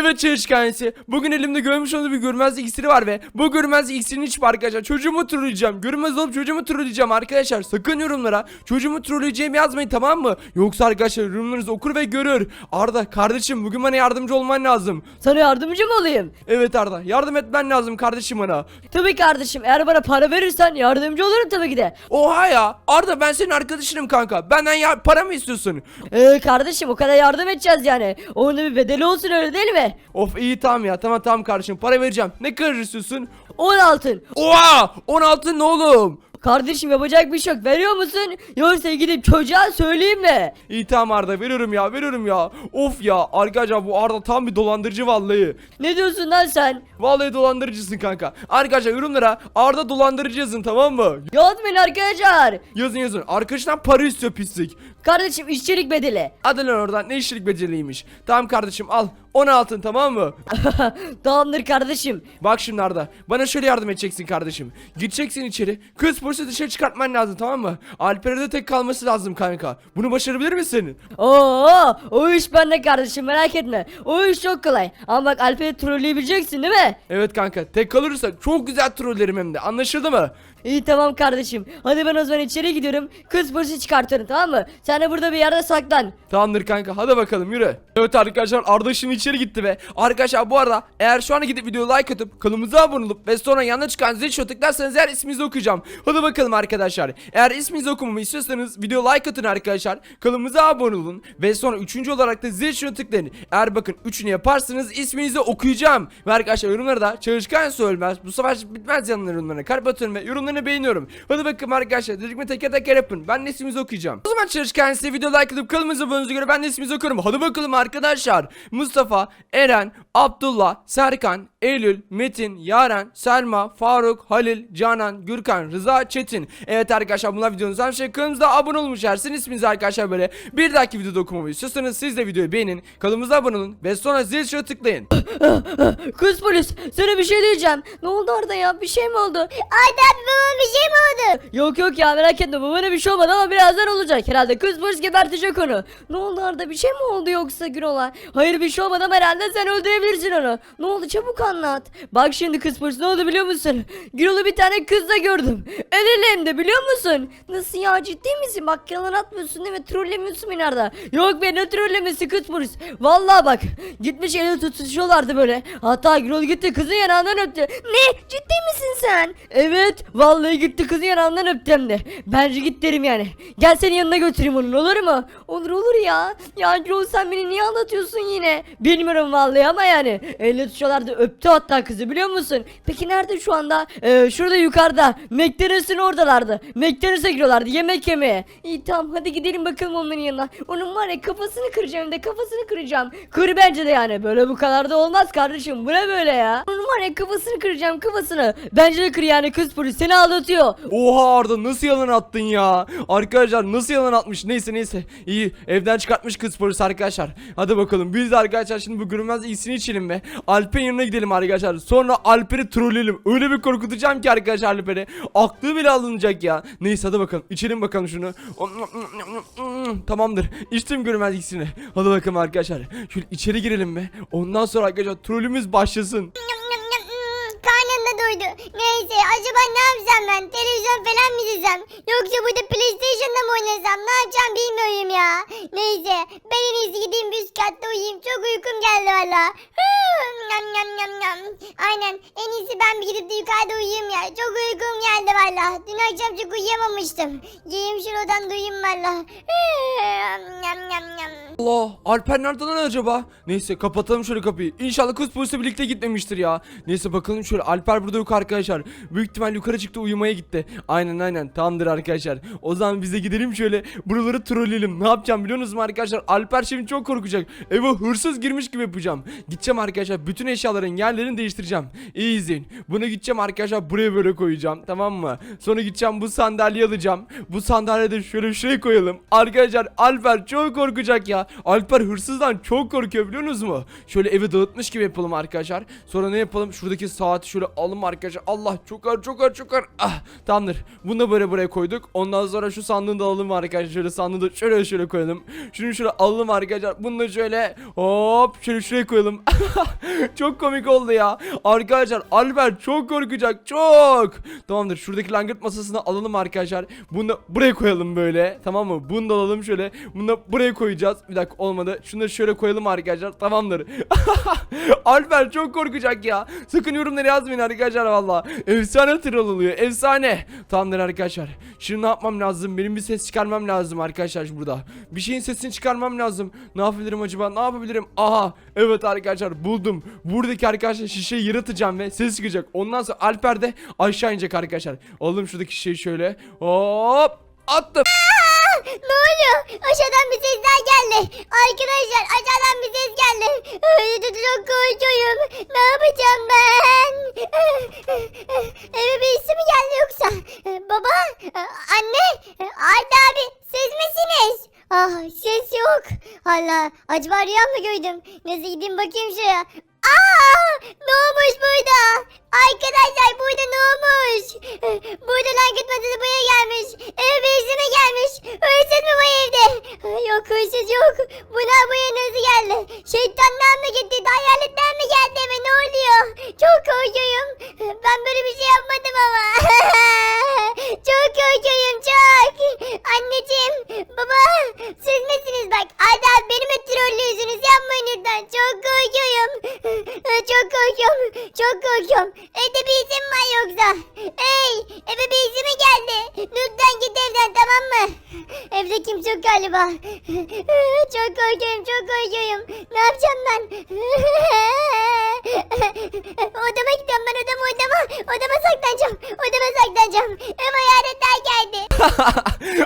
Evet çalışkanesi. Bugün elimde görmüş olduğum bir görmezlik iksiri var ve bu görmezlik iksirini içip arkadaşlar çocuğumu trolleyeceğim. Görmez olup çocuğumu trolleyeceğim arkadaşlar. Sakın yorumlara çocuğumu trolleyeceğimi yazmayın tamam mı? Yoksa arkadaşlar yorumlarınızı okur ve görür. Arda kardeşim bugün bana yardımcı olman lazım. Sana yardımcı mı olayım? Evet Arda yardım etmen lazım kardeşim bana. Tabii kardeşim eğer bana para verirsen yardımcı olurum tabii ki de. Oha ya Arda ben senin arkadaşınım kanka. Benden ya para mı istiyorsun? Ee, kardeşim o kadar yardım edeceğiz yani. Onun bir bedeli olsun öyle değil mi? Of iyi tamam ya tamam tamam kardeşim para vereceğim. Ne kadar istiyorsun? 10 altın. Oha 16 ne oğlum? Kardeşim yapacak bir şey yok. Veriyor musun? Yoksa gidip çocuğa söyleyeyim mi? İyi tamam Arda veriyorum ya veriyorum ya. Of ya arkadaşlar bu Arda tam bir dolandırıcı vallahi. Ne diyorsun lan sen? Vallahi dolandırıcısın kanka. Arkadaşlar yorumlara Arda dolandırıcı yazın tamam mı? Yazmayın arkadaşlar. Yazın yazın. Arkadaşından para istiyor pislik. Kardeşim işçilik bedeli. Hadi lan oradan ne işçilik beceriymiş. Tamam kardeşim al 10 altın tamam mı? Tamamdır kardeşim. Bak şimdi Arda bana şöyle yardım edeceksin kardeşim. Gideceksin içeri kız polisi dışarı çıkartman lazım tamam mı? Alper'e de tek kalması lazım kanka. Bunu başarabilir misin? Oo, o iş bende kardeşim merak etme. O iş çok kolay. Ama bak Alper'i trolleyebileceksin değil mi? Evet kanka tek kalırsa çok güzel trollerim hem de anlaşıldı mı? İyi tamam kardeşim. Hadi ben o zaman içeri gidiyorum. Kız polisi çıkartıyorum tamam mı? Sen de burada bir yerde saklan. Tamamdır kanka hadi bakalım yürü. Evet arkadaşlar Arda şimdi içeri gitti ve arkadaşlar bu arada eğer şu an gidip videoya like atıp kanalımıza abone olup ve sonra yanına çıkan zil tuşuna tıklarsanız eğer isminizi okuyacağım. Hadi bakalım arkadaşlar. Eğer isminizi okumamı istiyorsanız video like atın arkadaşlar. Kanalımıza abone olun ve sonra üçüncü olarak da zil tuşuna tıklayın. Eğer bakın üçünü yaparsanız isminizi okuyacağım. Ve arkadaşlar yorumlara da çalışkan söylemez. Bu savaş bitmez yanına yorumlarına. Kalp atıyorum ve yorumlarını beğeniyorum. Hadi bakalım arkadaşlar. Dedikme teker teker yapın. Ben de isminizi okuyacağım. O zaman çalışkan size video like atıp kanalımıza abone göre ben de isminizi okuyorum. Hadi bakalım arkadaşlar. Mustafa, Eren, Abdullah, Serkan, Eylül, Metin, Yaren, Selma, Faruk, Halil, Canan, Gürkan, Rıza, Çetin. Evet arkadaşlar bunlar videonun her şey kanalımıza abone olmuş her sizin isminizi arkadaşlar böyle bir dahaki videoda okumamı istiyorsanız siz de videoyu beğenin. Kanalımıza abone olun ve sonra zil tuşuna tıklayın. Kız polis sana bir şey diyeceğim. Ne oldu orada ya? Bir şey mi oldu? Arda abi babama bir şey mi oldu? Yok yok ya merak etme babana bir şey olmadı ama birazdan olacak. Herhalde kız polis gebertecek onu. Ne oldu Arda bir şey mi oldu yoksa Gürola? Hayır bir şey olmadı ama herhalde sen öldürebilirsin onu. Ne oldu çabuk anlat. Bak şimdi kız polis ne oldu biliyor musun? Gürol'u bir tane kızla gördüm. El ele de biliyor musun? Nasıl ya ciddi misin? Bak yalan atmıyorsun değil mi? Trollemiyorsun beni Arda. Yok be ne trollemesi kız polis. Vallahi bak gitmiş eli tutuşuyorlardı böyle. Hatta Gürol gitti kızın yanağından öptü. Ne? Ciddi misin sen? Evet vallahi gitti kızın yanağından öptü hem de. Bence git derim yani. Gel senin yanına götüreyim onun olur mu? Olur olur ya. Ya Gürol sen beni niye anlatıyorsun yine? Bilmiyorum vallahi ama yani. Elle tutuşuyorlardı öptü hatta kızı biliyor musun? Peki nerede şu anda? Ee, şurada yukarıda. McDonald's'ın oradalardı. McDonald's'a giriyorlardı yemek yemeye. İyi tamam hadi gidelim bakalım onların yanına. Onun var ya kafasını kıracağım de kafasını kıracağım. Kır bence de yani. Böyle bu kadar da olmaz kardeşim. Bu ne böyle ya? Onun var ya kafasını kıracağım kafasını. Bence de kır yani kız polis seni aldatıyor. Oha Arda nasıl yalan attın ya? Arkadaşlar nasıl yalan atmış? Neyse neyse. İyi evden çıkartmış kız polisi arkadaşlar. Hadi bakalım biz de arkadaşlar şimdi bu görünmez iyisini içelim ve Alper'in yanına gidelim arkadaşlar. Sonra Alper'i trolleyelim. Öyle bir korkutacağım ki arkadaşlar Alper'i. Aklı bile alınacak ya. Neyse hadi bakalım içelim bakalım şunu. Tamamdır. İçtim görünmez ikisini. Hadi bakalım arkadaşlar. Şöyle içeri girelim ve ondan sonra arkadaşlar trollümüz başlasın. Karnım da doydu. Neyse acaba ne yapsam ben? Televizyon falan mı izlesem? Yoksa burada PlayStation'da mı oynasam? Ne yapacağım bilmiyorum ya. Neyse ben en iyisi gideyim bir üst katta uyuyayım. Çok uykum geldi valla. Nyam nyam nyam nyam. Aynen en iyisi ben bir gidip de yukarıda uyuyayım ya. Çok uykum geldi valla. Dün akşam çok uyuyamamıştım. Gideyim şuradan da uyuyayım valla. Nyam nyam nyam. Allah Alper nerede lan acaba? Neyse kapatalım şöyle kapıyı. İnşallah kız polisi birlikte gitmemiştir ya. Neyse bakalım şöyle Alper burada yok arkadaşlar. Büyük ihtimal yukarı çıktı uyumaya gitti. Aynen aynen tamamdır arkadaşlar. O zaman biz de gidelim şöyle buraları trolleyelim. Ne yapacağım biliyor musunuz arkadaşlar? Alper şimdi çok korkacak. Eve hırsız girmiş gibi yapacağım. Gideceğim arkadaşlar bütün eşyaları eşyaların yerlerini değiştireceğim. İyi izleyin. Bunu gideceğim arkadaşlar buraya böyle koyacağım tamam mı? Sonra gideceğim bu sandalyeyi alacağım. Bu sandalyeyi de şöyle şuraya koyalım. Arkadaşlar Alper çok korkacak ya. Alper hırsızdan çok korkuyor biliyorsunuz mu? Şöyle evi dağıtmış gibi yapalım arkadaşlar. Sonra ne yapalım? Şuradaki saati şöyle alalım arkadaşlar. Allah çok çok ağır çok. Ah tamamdır. Bunu da böyle buraya koyduk. Ondan sonra şu sandığı da alalım arkadaşlar. Şöyle sandığı da şöyle şöyle koyalım. Şunu şöyle alalım arkadaşlar. Bunu da şöyle hop şöyle şuraya koyalım. çok komik oldu ya. Arkadaşlar Albert çok korkacak çok. Tamamdır. Şuradaki langırt masasını alalım arkadaşlar. Bunu da buraya koyalım böyle. Tamam mı? Bunu da alalım şöyle. Bunu da buraya koyacağız. Bir dakika olmadı. Şunu da şöyle koyalım arkadaşlar. Tamamdır. Albert çok korkacak ya. Sakın yorumlara yazmayın arkadaşlar valla. Efsane troll oluyor. Efsane. Tamamdır arkadaşlar. Şimdi ne yapmam lazım? Benim bir ses çıkarmam lazım arkadaşlar burada. Bir şeyin sesini çıkarmam lazım. Ne yapabilirim acaba? Ne yapabilirim? Aha. Evet arkadaşlar buldum. Buradaki arkadaşlar şişeyi yaratacağım ve ses çıkacak. Ondan sonra Alper de aşağı inecek arkadaşlar. Alalım şuradaki şişeyi şöyle. Hop. Attım. Aa, ne oluyor? Aşağıdan bir sesler geldi. Arkadaşlar aşağıdan bir ses geldi. Ay, çok korkuyorum. Ne yapacağım ben? Eve birisi mi geldi yoksa? Baba? Anne? Arda abi siz misiniz? Ah ses yok. Allah acaba rüya mı gördüm? Neyse gideyim bakayım şuraya. Aa ne olmuş burada? Arkadaşlar burada ne olmuş? Burada langırt masası buraya gelmiş. Eve birisi mi gelmiş? Hırsız mı bu evde? Yok hırsız yok. Bunlar buraya nasıl geldi? Şeytanlar mı gitti? Hayaletler mi geldi eve ne oluyor? Çok korkuyorum. Ben böyle bir şey yapmadım ama. çok korkuyorum çok. Anneciğim, baba siz misiniz bak? Arda abi benim mi trollüyorsunuz? Yapmayın lütfen. Çok korkuyorum. çok korkuyorum. Çok korkuyorum. Evde bir isim var yoksa. Hey eve bir isim mi geldi? Lütfen git evden tamam mı? Evde kimse yok galiba. çok korkuyorum çok korkuyorum. Ne yapacağım ben? odama gidiyorum ben odama odama. Odama saklanacağım. Odama saklanacağım. Ev hayaletler geldi.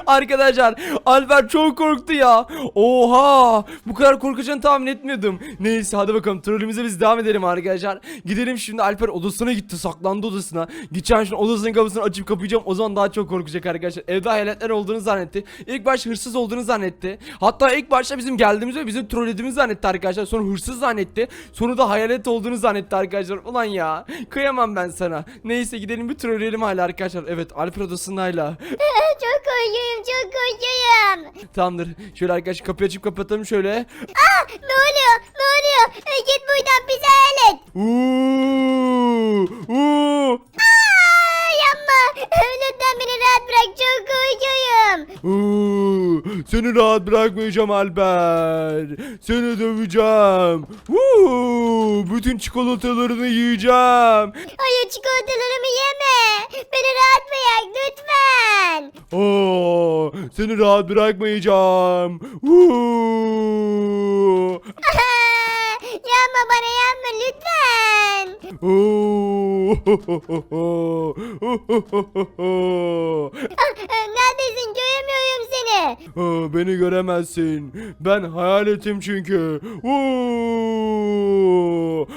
Arkadaşlar Albert çok korktu ya. Oha bu kadar korkacağını tahmin etmiyordum. Neyse hadi bakalım trollümüze biz devam edelim arkadaşlar. Gidelim şimdi Alper odasına gitti saklandı odasına. Gideceğim şimdi odasının kapısını açıp kapayacağım o zaman daha çok korkacak arkadaşlar. Evde hayaletler olduğunu zannetti. İlk başta hırsız olduğunu zannetti. Hatta ilk başta bizim geldiğimizi ve bizim trollediğimizi zannetti arkadaşlar. Sonra hırsız zannetti. Sonra da hayalet olduğunu zannetti arkadaşlar. Ulan ya kıyamam ben sana. Neyse gidelim bir trolleyelim hala arkadaşlar. Evet Alper odasındayla. çok korkuyorum çok korkuyorum. Tamamdır. Şöyle arkadaşlar kapıyı açıp kapatalım şöyle. Aa ne oluyor ne oluyor? E, git buradan pis hayalet. Uuu, uuu, Aa yapma. Lütfen beni rahat bırak çok korkuyorum. uuu. Seni rahat bırakmayacağım Alper. Seni döveceğim. Uuu, bütün çikolatalarını yiyeceğim. Hayır çikolatalarımı yeme. Beni rahat bırak lütfen. Oo, seni rahat bırakmayacağım. Uuu. yapma bana yapma lütfen. Oo. Ah, Neredesin göremiyorum seni. Aa, Beni göremezsin. Ben hayaletim çünkü. Oo.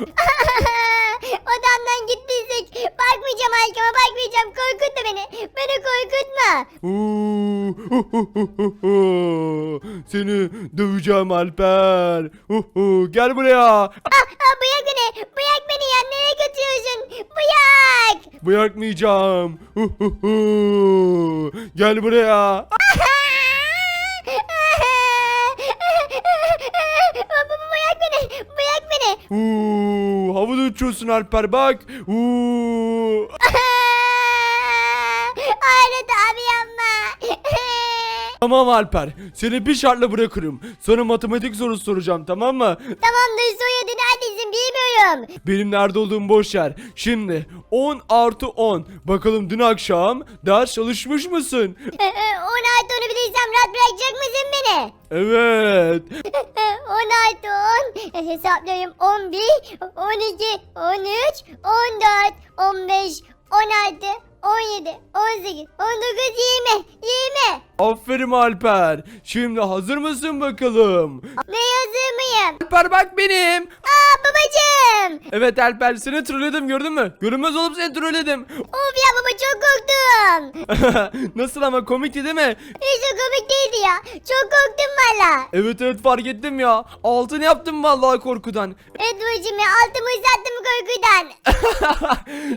Odamdan gittiysek bakmayacağım arkama bakmayacağım korkutma beni. Beni korkutma. Oo. Seni döveceğim Alper. Uhu, Gel buraya. Ah, ah, bırak beni. Bırak Bırak. Bırakmayacağım. Uhu. Gel buraya. bırak beni. Bırak beni. Oo, havada uçuyorsun Alper bak. Oo. Tamam Alper. Seni bir şartla bırakırım. Sana matematik sorusu soracağım tamam mı? Tamamdır soyadı neredesin bilmiyorum. Benim nerede olduğum boş yer. Şimdi 10 artı 10. Bakalım dün akşam ders çalışmış mısın? Ee, On artı onu bilirsem rahat bırakacak mısın beni? Evet. 10 artı 10 hesaplıyorum 11, 12, 13, 14, 15, 16, 17, 18, 19, 20, 20. Aferin Alper. Şimdi hazır mısın bakalım? Ne yazır mıyım? Alper bak benim. Aa babacığım. Evet Alper seni trolledim gördün mü? Görünmez olup seni trolledim. Of ya baba çok korktum. Nasıl ama komikti değil mi? Hiç de komik değildi ya. Çok korktum valla. Evet evet fark ettim ya. Altın yaptım vallahi korkudan. Evet babacım ya altımı ıslattım korkudan.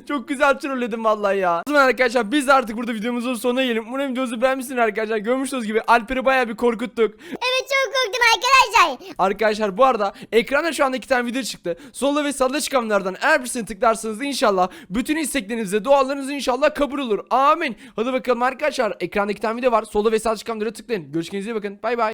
Çok güzel trolledim vallahi ya. Zaman arkadaşlar biz de artık burada videomuzun sonuna gelelim. Umarım videomuzu beğenmişsiniz arkadaşlar. Görmüşsünüz gibi Alper'i bayağı bir korkuttuk. Evet çok korktum arkadaşlar. Arkadaşlar bu arada ekranda şu anda iki tane video çıktı. Solda ve sağda çıkanlardan eğer birisini tıklarsanız inşallah bütün isteklerinize dualarınız inşallah kabul olur. Amin. Hadi bakalım arkadaşlar ekranda iki tane video var. Solda ve sağda çıkanlara tıklayın. Görüşmek üzere bakın. Bay bay.